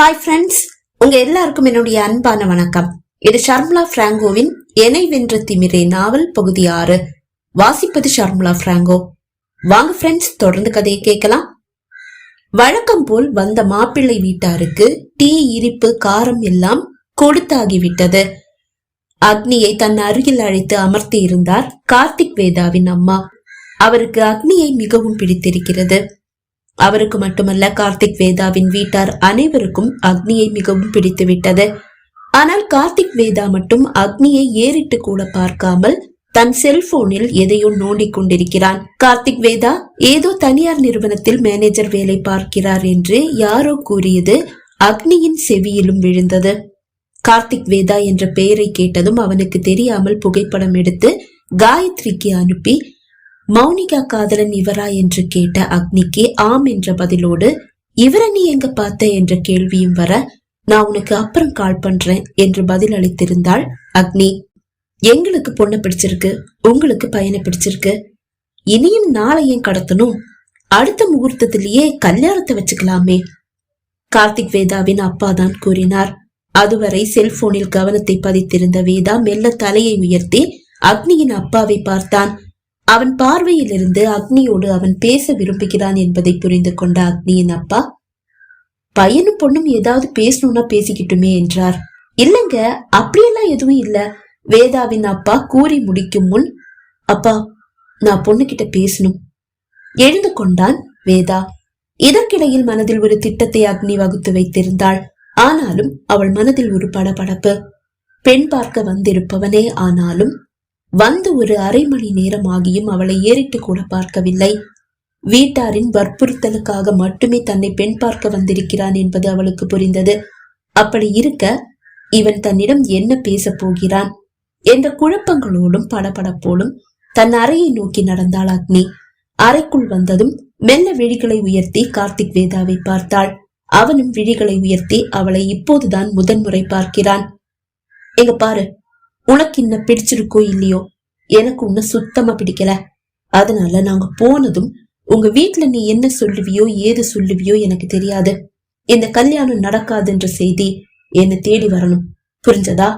Hi friends உங்க எல்லாருக்கும் என்னுடைய அன்பான வணக்கம். இது ஷர்முலா பிராங்கோவின் எனை வென்ற திமிரே நாவல் பகுதி ஆறு. வாசிப்பது ஷர்முலா பிராங்கோ. வாங்க ஃப்ரெண்ட்ஸ் தொடர்ந்து கதையை கேட்கலாம். வழக்கம் போல் வந்த மாப்பிள்ளை வீட்டாருக்கு டீ இரிப்பு காரம் எல்லாம் கொடுத்தாகிவிட்டது. அக்னியை தன் அருகில் அழைத்து அமர்த்தி இருந்தார் கார்த்திக் வேதாவின் அம்மா. அவருக்கு அக்னியை மிகவும் பிடித்திருக்கிறது. அவருக்கு மட்டுமல்ல கார்த்திக் வேதாவின் வீட்டார் அனைவருக்கும் அக்னியை மிகவும் பிடித்துவிட்டது. ஆனால் கார்த்திக் வேதா மட்டும் அக்னியை ஏறிட்டு கூட பார்க்காமல் தன் செல்போனில் எதையோ நோண்டிக் கொண்டிருக்கிறான். கார்த்திக் வேதா ஏதோ தனியார் நிறுவனத்தில் மேனேஜர் வேலை பார்க்கிறார் என்று யாரோ கூறியது அக்னியின் செவியிலும் விழுந்தது. கார்த்திக் வேதா என்ற பெயரை கேட்டதும் அவனுக்கு தெரியாமல் புகைப்படம் எடுத்து காயத்ரிக்கு அனுப்பி மௌனிகா காதலன் இவரா என்று கேட்ட அக்னிக்கு ஆம் என்ற பதிலோடு இவரை நீ எங்க பார்த்த? என்ற கேள்வியும் வர நான் உனக்கு அப்புறம் கால் பண்றேன் என்று பதில் அளித்திருந்தாள் அக்னி. எங்களுக்கு பொண்ணை பிடிச்சிருக்கு உங்களுக்கு பையனை பிடிச்சிருக்கு. இனியும் நாளையும் கடத்தணும்? அடுத்த முகூர்த்தத்திலேயே கல்யாணத்தை வச்சுக்கலாமே. கார்த்திக் வேதாவின் அப்பா தான் கூறினார். அதுவரை செல்போனில் கவனத்தை பதித்திருந்த வேதா மெல்ல தலையை உயர்த்தி அக்னியின் அப்பாவை பார்த்தான். அவன் பார்வையில் இருந்து அக்னியோடு அவன் பேச விரும்புகிறான் என்பதை புரிந்து கொண்ட அக்னியின் அப்பா பையனும் பொண்ணும் ஏதாவது பேசணும்னா பேசிக்கிட்டுமே என்றார். இல்லங்க அப்படியெல்லாம் எதுவும் இல்ல. வேதாவின் அப்பா கூறி முடிக்கும் முன் அப்பா நான் பொண்ணுகிட்ட பேசணும். எழுந்து கொண்டான் வேதா. இதற்கிடையில் மனதில் ஒரு திட்டத்தை அக்னி வகுத்து வைத்திருந்தாள். ஆனாலும் அவள் மனதில் ஒரு படபடப்பு. பெண் பார்க்க வந்திருப்பவனே ஆனாலும் வந்து ஒரு அரை மணி நேரம் ஆகியும் அவளை ஏறிட்டு கூட பார்க்கவில்லை. வீட்டாரின் வற்புறுத்தலுக்காக மட்டுமே தன்னை பெண் பார்க்க வந்திருக்கிறான் என்பது அவளுக்கு புரிந்தது. அப்படி இருக்க இவன் தன்னிடம் என்ன பேசப் போகிறான்? என்ற குழப்பங்களோடும் படபடப்போடும் தன் அறையை நோக்கி நடந்தாள் அக்னி. அறைக்குள் வந்ததும் மெல்ல விழிகளை உயர்த்தி கார்த்திக் வேதாவை பார்த்தாள். அவனும் விழிகளை உயர்த்தி அவளை இப்போதுதான் முதன்முறை பார்க்கிறான். எங்க பாரு உனக்கு என்ன பிடிச்சிருக்கோ இல்லையோ? எனக்கு உன்ன சுத்தமா பிடிக்கல. அதனால நாங்க போனதும் உங்க வீட்ல நீ என்ன சொல்லுவியோ ஏது சொல்லுவியோ எனக்கு தெரியாது. இந்த கல்யாணம் நடக்காதுன்ற செய்தி என்னை தேடி வரணும். புரிஞ்சதா?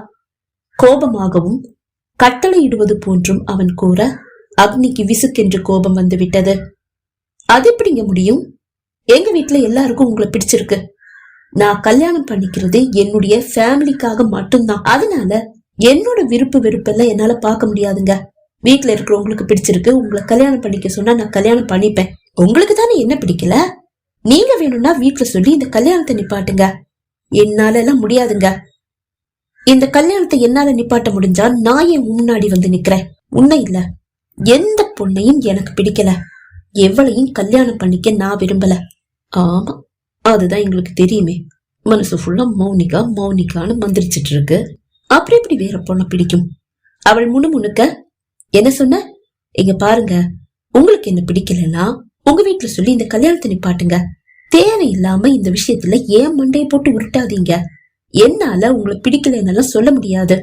கோபமாகவும் கட்டளையிடுவது போன்றும் அவன் கூற அக்னிக்கு விசுக்கென்று கோபம் வந்து விட்டது. அது எப்படிங்க முடியும்? எங்க வீட்ல எல்லாருக்கும் உங்களை பிடிச்சிருக்கு. நான் கல்யாணம் பண்ணிக்கிறது என்னுடைய ஃபேமிலிக்காக மட்டும்தான். அதனால என்னோட விருப்பு விருப்பெல்லாம் என்னால பார்க்க முடியாதுங்க. வீட்ல இருக்கிறவங்களுக்கு பிடிச்சிருக்கு. உங்களை கல்யாணம் பண்ணிக்க சொன்னா நான் கல்யாணம் பண்ணிப்பேன். உங்களுக்கு தானே என்ன பிடிக்கல? நீங்க வேணும்னா வீட்டுல சொல்லி இந்த கல்யாணத்தை நிப்பாட்டுங்க. என்னால எல்லாம் முடியாதுங்க. இந்த கல்யாணத்தை என்னால நிப்பாட்ட முடிஞ்சா நான் என் முன்னாடி வந்து நிக்கிறேன். உண்மை இல்ல. எந்த பொண்ணையும் எனக்கு பிடிக்கல. எவளையும் கல்யாணம் பண்ணிக்க நான் விரும்பல. ஆமா அதுதான் எங்களுக்கு தெரியுமே. மனசு ஃபுல்லா மௌனிகா மௌனிகான்னு மந்திரிச்சிட்டு இருக்கு. அப்புறம் எப்படி வேற பொண்ணை பிடிக்கும்? அவள் முணுமுணுக்க என்ன சொன்ன? இங்க பாருங்க உங்களுக்கு என்ன பிடிக்கலன்னா உங்க வீட்டுல சொல்லி இந்த கல்யாணத்தை நிப்பாட்டுங்க. தேவையில்லாம இந்த விஷயத்துல ஏன் மண்டையை போட்டு உருட்டாதீங்க? என்னால உங்களை பிடிக்கலன்னெல்லாம் சொல்ல முடியாது.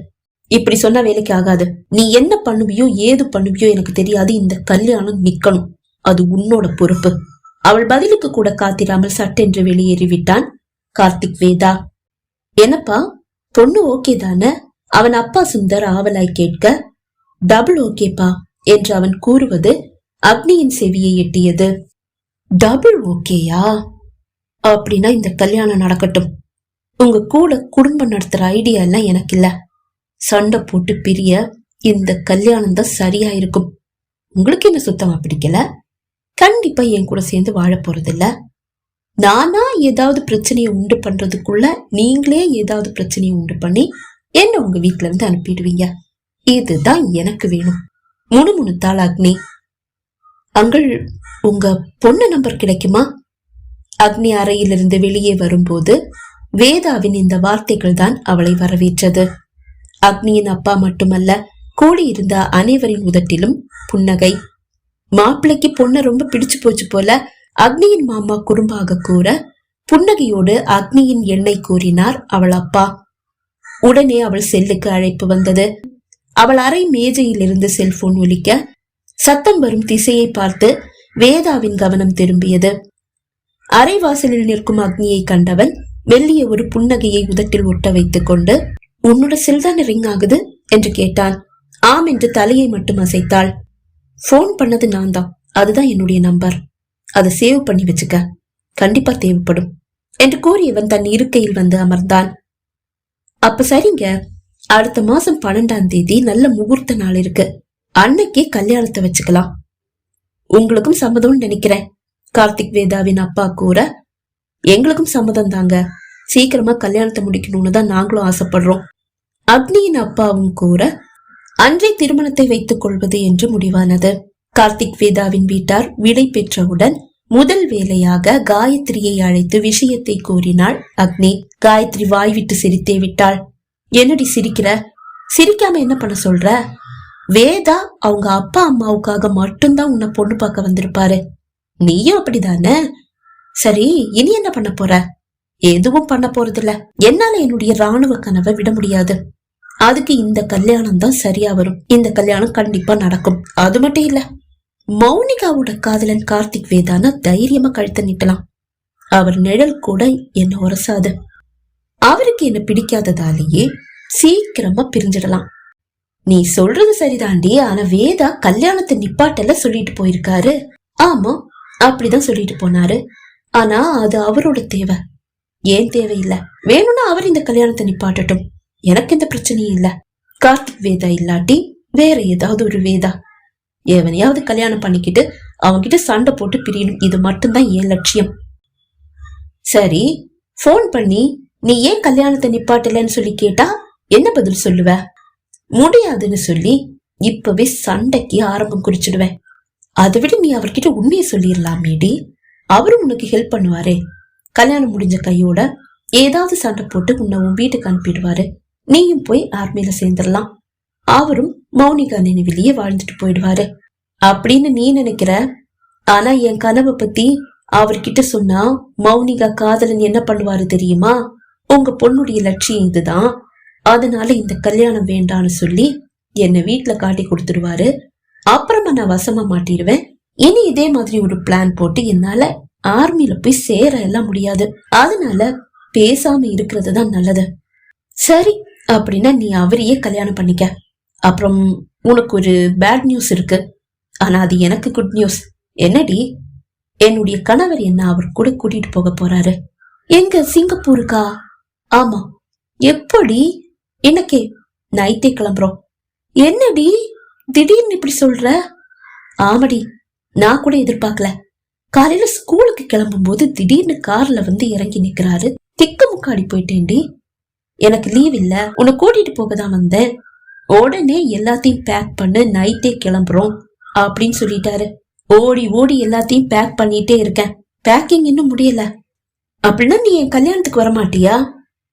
இப்படி சொன்ன வேலைக்கு ஆகாது. நீ என்ன பண்ணுவியோ ஏது பண்ணுவியோ எனக்கு தெரியாது. இந்த கல்யாணம் நிக்கணும். அது உன்னோட பொறுப்பு. அவள் பதிலுக்கு கூட காத்திராமல் சட்டென்று வெளியேறிவிட்டான் கார்த்திக் வேதா. என்னப்பா பொண்ணு ஓகே தானே? அவன் அப்பா சுந்தர் ஆவலாய் கேட்க டபுள் ஓகேப்பா என்று அவன் கூறுவது அக்னியின் செவியை எட்டியது. டபுள் ஓகேயா அப்படின்னா இந்த கல்யாணம் நடக்கட்டும். உங்க கூட குடும்பம் நடத்துற ஐடியா எல்லாம் எனக்கு இல்ல சண்டை போட்டு பிரிய இந்த கல்யாணம் தான் சரியா இருக்கும். உங்களுக்கு என்ன சுத்தமா பிடிக்கல? கண்டிப்பா என் கூட சேர்ந்து வாழ போறதில்ல. நானா ஏதாவது பிரச்சனையை உண்டு பண்றதுக்குள்ள நீங்களே ஏதாவது பிரச்சனையை உண்டு பண்ணி என்ன உங்க வீட்ல இருந்து அனுப்பிடுவீங்க. இதுதான் எனக்கு வேணும். முணுமுணுத்தாள் அக்னி. அங்கள் உங்க பொண்ணு நம்பர் கிடைக்குமா? அக்னி அறையிலிருந்து வெளியே வரும்போது வேதாவின் இந்த வார்த்தைகள் தான் அவளை வரவேற்றது. அக்னியின் அப்பா மட்டுமல்ல கூடியிருந்த அனைவரின் உதட்டிலும் புன்னகை. மாப்பிள்ளைக்கு பொண்ணை ரொம்ப பிடிச்சு போச்சு போல அக்னியின் மாமா குறும்பாக கூற புன்னகையோடு அக்னியின் எண்ணை கூறினார் அவள் அப்பா. உடனே அவள் செல்லுக்கு அழைப்பு வந்தது. அவள் அறை மேஜையில் இருந்து செல்போன் ஒலிக்க சத்தம் வரும் திசையை பார்த்து வேதாவின் கவனம் திரும்பியது. அரைவாசலில் நிற்கும் அக்னியை கண்டவன் மெல்லிய ஒரு புன்னகையை உதட்டில் ஒட்ட வைத்துக் கொண்டு உன்னோட செல்தான ரிங் ஆகுது? என்று கேட்டான். ஆம் என்று தலையை மட்டும் அசைத்தாள். ஃபோன் பண்ணது நான் தான். அதுதான் என்னுடைய நம்பர். அதை சேவ் பண்ணி வச்சுக்க. கண்டிப்பா தேவைப்படும் என்று கூறியவன் தன் இருக்கையில் வந்து அமர்ந்தான். அப்ப சரிங்க அடுத்த மாசம் பன்னெண்டாம் தேதி நல்ல முகூர்த்த நாள் இருக்கு. அன்னைக்கே கல்யாணத்தை வச்சுக்கலாம். உங்களுக்கும் சம்மதம்னு நினைக்கிறேன். கார்த்திக் வேதாவின் அப்பா கூற எங்களுக்கும் சம்மதம் தாங்க. சீக்கிரமா கல்யாணத்தை முடிக்கணும்னு தான் நாங்களும் ஆசைப்படுறோம். அக்னியின் அப்பாவும் கூற அன்றை திருமணத்தை வைத்துக் கொள்வது என்று முடிவானது. கார்த்திக் வேதாவின் வீட்டார் விடை பெற்றவுடன் முதல் வேலையாக காயத்ரியை அழைத்து விஷயத்தை கூறினாள் அக்னி காயத்ரி வாய் விட்டு சிரித்தே விட்டாள். என்னடி சிரிக்கிற? சிரிக்காம என்ன பண்ண சொல்ற? வேதா அவங்க அப்பா அம்மாவுக்காக மட்டும்தான் உன்னை பொண்ணு பார்க்க வந்திருப்பாரு. நீயும் அப்படிதானே? சரி இனி என்ன பண்ண போற? எதுவும் பண்ண போறதில்ல. என்னால என்னுடைய ராணுவ கனவை விட முடியாது. அதுக்கு இந்த கல்யாணம் தான் சரியா வரும். இந்த கல்யாணம் கண்டிப்பா நடக்கும். அது மட்டும் இல்ல. மௌனிகாவோட காதலன் கார்த்திக் வேதானா தைரியமா கழுத்த நீட்டலாம். அவர் நிழல் கூட என்ன உரசாது. அவருக்கு என்ன பிடிக்காததாலேயே சீக்கிரமா பிரிஞ்சிடலாம். நீ சொல்றது சரிதாண்டி ஆனா வேதா கல்யாணத்தை நிப்பாட்டல சொல்லிட்டு போயிருக்காரு. ஆமா அப்படிதான் சொல்லிட்டு போனாரு. ஆனா அது அவரோட தேவை. ஏன் தேவையில்லை? வேணும்னா அவர் இந்த கல்யாணத்தை நிப்பாட்டட்டும். எனக்கு எந்த பிரச்சனையும் இல்ல. கார்த்திக் வேதா இல்லாட்டி வேற ஏதாவது ஒரு வேதா. எவனையாவது கல்யாணம் பண்ணிக்கிட்டு அவன்கிட்ட சண்டை போட்டு பிரியணும். இது மட்டும்தான் என் லட்சியம். சரி ஃபோன் பண்ணி நீ ஏன் கல்யாணத்தை நிப்பாட்டலன்னு சொல்லி கேட்டா என்ன பதில் சொல்லுவ? முடியாதுன்னு சொல்லி இப்பவே சண்டைக்கு ஆரம்பம் குறிச்சிடுவேன் அதை விட நீ அவர்கிட்ட உண்மையை சொல்லிடலாமேடி. அவரும் உனக்கு ஹெல்ப் பண்ணுவாரே. கல்யாணம் முடிஞ்ச கையோட ஏதாவது சண்டை போட்டு உன்னை உன் வீட்டுக்கு அனுப்பிடுவாரு. நீயும் போய் ஆர்மியில சேர்ந்துடலாம். அவரும் மௌனிகா நினைவிலேயே வாழ்ந்துட்டு போயிடுவாரு. அப்படின்னு நீ நினைக்கிற? ஆனா என் கனவை பத்தி அவர்கிட்ட சொன்னா மௌனிகா காதலன் என்ன பண்ணுவாரு தெரியுமா? உங்க பொண்ணுடைய லட்சியம் இதுதான். அதனால இந்த கல்யாணம் வேண்டான்னு சொல்லி என்னை வீட்டுல காட்டி கொடுத்துருவாரு அப்புறமா நான் வசமா மாட்டிடுவேன். இனி இதே மாதிரி ஒரு பிளான் போட்டு என்னால ஆர்மியில போய் சேர எல்லாம் முடியாது. அதனால பேசாம இருக்கிறது தான் நல்லது. சரி அப்படின்னா நீ அவரையே கல்யாணம் பண்ணிக்க. அப்புறம் உனக்கு ஒரு பேட் நியூஸ் இருக்கு. ஆனா அது எனக்கு குட் நியூஸ் என்னடி? என்னுடைய கணவர் என்ன அவர் கூட கூட்டிட்டு போக போறாரு? எங்க சிங்கப்பூருக்கா? ஆமா. எப்படி? எனக்கே நைட்டே கிளம்புறோம். என்னடி? திடீர்னு இப்படி சொல்ற? ஆமாடி நான் கூட எதிர்பார்க்கல. காலையில ஸ்கூலுக்கு கிளம்பும் போது திடீர்னு கார்ல வந்து இறங்கி நிக்கிறாரு. திக்கு முக்காடி போயிட்டேன்டி. எனக்கு லீவ் இல்ல உன்னை கூட்டிட்டு போக தான் வந்தேன். உடனே எல்லாத்தையும் பேக் பண்ணு நைட்டே கிளம்புறோம். அப்படின்னு சொல்லிட்டாரு. ஓடி ஓடி எல்லாத்தையும் பேக் பண்ணிட்டே இருக்கேன். பேக்கிங் இன்னும் முடியல. அப்படின்னா நீ என் கல்யாணத்துக்கு வர மாட்டியா?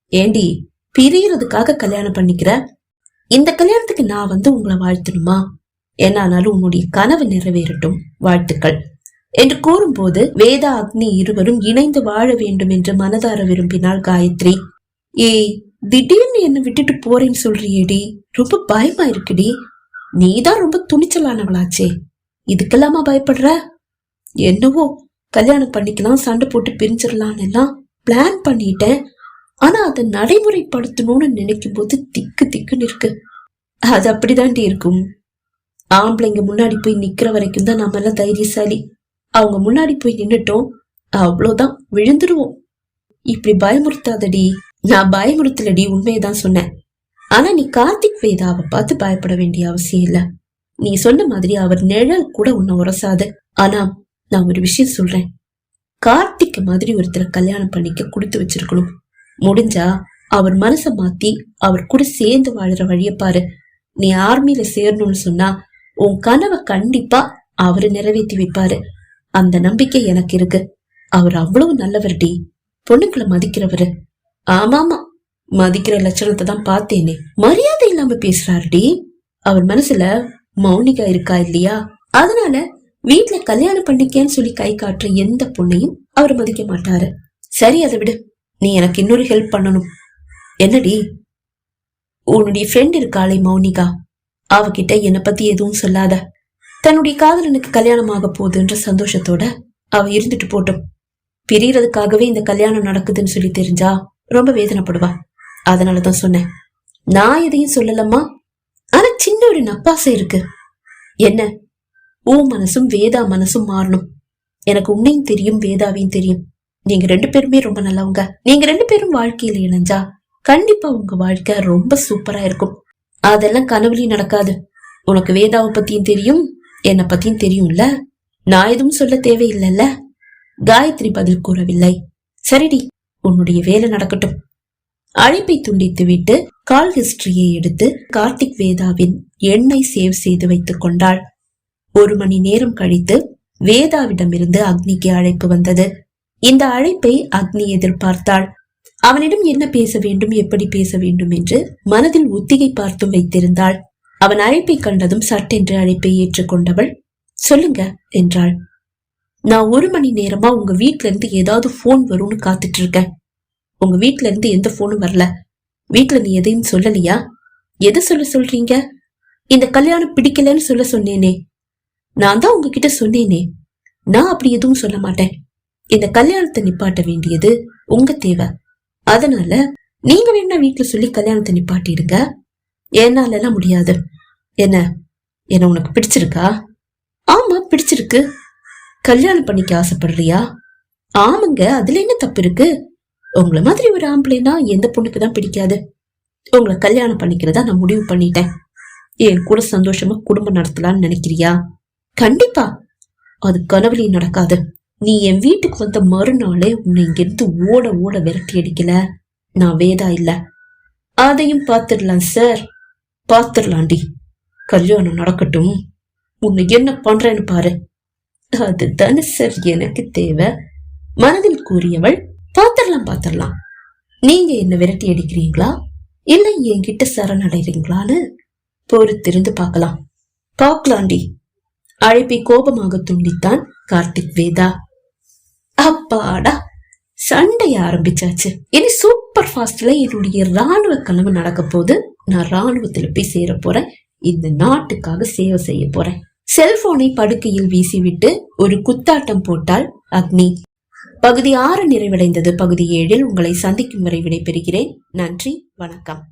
ஏண்டி பிரியறதுக்காக கல்யாணம் பண்ணிக்கிற? இந்த கல்யாணத்துக்கு நான் வந்து உங்களை வாழ்த்தணுமா? என்னானாலும் உன்னுடைய கனவு நிறைவேறட்டும். வாழ்த்துக்கள். என்று கூறும்போது வேதா அக்னி இருவரும் இணைந்து வாழ வேண்டும் என்று மனதார விரும்பினாள் காயத்ரி. ஏய் திடீர்னு என்ன விட்டுட்டு போறேன்னு சொல்றியேடி? ரொம்ப பயமா இருக்குடி. நீதான் ரொம்ப துணிச்சலானவளாச்சே. இதுக்கெல்லாமா பயப்படுற? என்னவோ கல்யாணம் பண்ணிக்கலாம் சண்டை போட்டு பிரிஞ்சிடலான்னு எல்லாம் பிளான் பண்ணிட்டேன். ஆனா அதை நடைமுறைப்படுத்தணும்னு நினைக்கும் போது திக்கு திக்குன்னு இருக்கு அது அப்படிதாண்டி இருக்கும். ஆம்பளைங்க முன்னாடி போய் நிக்கிற வரைக்கும் தான் நாம எல்லாம் தைரியசாலி. அவங்க முன்னாடி போய் நின்னுட்டோம் அவ்வளோதான் விழுந்துருவோம். இப்படி பயமுறுத்தாதடி. நான் பயமுறுத்தலடி உண்மையதான் சொன்னேன். ஆனா நீ கார்த்திக் வேதாவை பார்த்து பயப்பட வேண்டிய அவசியம் இல்ல. நீ சொன்ன மாதிரி அவர் நிழல் கூட உன்னை உரசாது. ஆனா நான் ஒரு விஷயம் சொல்றேன். கார்த்திக் மாதிரி ஒருத்தரை கல்யாணம் பண்ணிக்க கொடுத்து வச்சிருக்கணும். முடிஞ்சா அவர் மனச மாத்தி அவர் கூட சேர்ந்து வாழற வழிய பாரு. நீ ஆர்மியில சேரணும்னு சொன்னா உன் கனவை கண்டிப்பா அவரு நிறைவேற்றி வைப்பாரு. அந்த நம்பிக்கை எனக்கு இருக்கு. அவர் அவ்வளவு நல்லவர் டி. பொண்ணுக்களை மதிக்கிறவரு. ஆமாமா மதிக்கிற லட்சணத்தை தான் பார்த்தேனே. மரியாதை இல்லாம பேசுறாருடி. அவர் மனசுல மௌனிகா இருக்கா இல்லையா? அதனால வீட்டுல கல்யாணம் பண்ணிக்கேன்னு சொல்லி கை காட்டுற எந்த பொண்ணையும் அவர் மதிக்க மாட்டாரு. சரி அதை விடு. நீ எனக்கு இன்னொரு ஹெல்ப் பண்ணணும். என்னடி? உன்னுடைய ஃப்ரெண்ட் இருக்காளே மௌனிகா. அவகிட்ட என்னை பத்தி எதுவும் சொல்லாத. தன்னுடைய காதலனுக்கு கல்யாணம் ஆக போகுதுன்ற சந்தோஷத்தோட அவ இருந்துட்டு போட்டோம். பிரியறதுக்காகவே இந்த கல்யாணம் நடக்குதுன்னு சொல்லி தெரிஞ்சா ரொம்ப வேதனைப்படுவா. அதனாலதான் சொன்னேன். நான் எதையும் சொல்லலம்மா. ஆனா சின்ன ஒரு நப்பாசை இருக்கு. என்ன? ஊ மனசும் வேதா மனசும் மாறணும். எனக்கு உன்னையும் தெரியும் வேதாவையும் தெரியும். நீங்க ரெண்டு பேருமே ரொம்ப நல்லவங்க. நீங்க ரெண்டு பேரும் வாழ்க்கையில இணைஞ்சா கண்டிப்பா உங்க வாழ்க்கை ரொம்ப சூப்பரா இருக்கும். அதெல்லாம் கனவுலையும் நடக்காது. உனக்கு வேதாவை பத்தியும் தெரியும் என்னை பத்தியும் தெரியும்ல? நான் எதுவும் சொல்ல தேவையில்லைல்ல? காயத்ரி பதில் கூறவில்லை. சரிடி உன்னுடைய வேலை நடக்கட்டும். அழைப்பை துண்டித்துவிட்டு கால் ஹிஸ்டரியை எடுத்து கார்த்திக் வேதாவின் எண்ணை சேவ் செய்து வைத்துக் கொண்டாள். ஒரு மணி நேரம் கழித்து வேதாவிடமிருந்து அக்னிக்கு அழைப்பு வந்தது. இந்த அழைப்பை அக்னி எதிர்பார்த்தாள். அவனிடம் என்ன பேச வேண்டும் எப்படி பேச வேண்டும் என்று மனதில் ஒத்திகை பார்த்தும் வைத்திருந்தாள். அவன் அழைப்பை கண்டதும் சட்டென்று அழைப்பை ஏற்றுக்கொண்டவள் சொல்லுங்க என்றாள். நான் ஒரு மணி நேரமா உங்க வீட்ல இருந்து ஏதாவது போன் வரும்னு காத்துட்டு இருக்கேன். உங்க வீட்ல இருந்து எந்த போனும் வரல. வீட்ல நீ எதையும் சொல்லலையா? எதை சொல்ல சொல்றீங்க? இந்த கல்யாணம் பிடிக்கலன்னு சொல்ல சொன்னேனே. நான் தான் உங்ககிட்ட சொன்னேனே. நான் அப்படி எதுவும் சொல்ல மாட்டேன். இந்த கல்யாணத்தை நிப்பாட்ட வேண்டியது உங்க தேவை. அதனால நீங்க வேணா வீட்டுல சொல்லி கல்யாணத்தை நிப்பாட்டிடுங்க. என்னால எல்லாம் முடியாது. என்ன? என்ன உனக்கு பிடிச்சிருக்கா? ஆமா பிடிச்சிருக்கு. கல்யாணம் பண்ணிக்க ஆசைப்படுறியா? ஆமாங்க அதுல என்ன தப்பு இருக்கு? உங்களை மாதிரி ஒரு ஆம்பளைனா எந்த பொண்ணுக்கு தான் பிடிக்காது. உங்களை கல்யாணம் பண்ணிக்கிறதா நான் முடிவு பண்ணிட்டேன். என் கூட சந்தோஷமா குடும்பம் நடத்தலாம்னு நினைக்கிறியா? கண்டிப்பா. அது கனவுலையும் நடக்காது. நீ என் வீட்டுக்கு வந்த மறுநாளே உன்னை இங்கிருந்து ஓட ஓட விரட்டி அடிக்கல. நான் வேதா இல்ல. அதையும் பார்த்துடலாம் சார். பார்த்துடலாண்டி. கல்யாணம் நடக்கட்டும். உன்னை என்ன பண்றேன்னு பாரு. அதுதானே சார் எனக்கு தேவை. மனதில் கூறியவள் பாத்திரலாம் பாத்திரலாம். நீங்க என்ன விரட்டி அடிக்கிறீங்களா? இல்ல என்கிட்ட சரணடைறீங்களான்னு பொறுத்திருந்து பார்க்கலாம். பார்க்கலாண்டி. அழைப்பை கோபமாக துண்டித்தான் கார்த்திக் வேதா. அப்பாடா சண்டைய ஆரம்பிச்சாச்சு. இனி சூப்பர் ஃபாஸ்ட்ல என்னுடைய ராணுவ கனவு நடக்க போது நான் ராணுவத்துல போய் சேர போறேன். இந்த நாட்டுக்காக சேவை செய்ய போறேன். செல்போனை படுக்கையில் வீசிவிட்டு ஒரு குத்தாட்டம் போட்டால் அக்னி. பகுதி ஆறு நிறைவடைந்தது. பகுதி ஏழில் உங்களை சந்திக்கும் வரை விடைபெறுகிறேன். நன்றி வணக்கம்.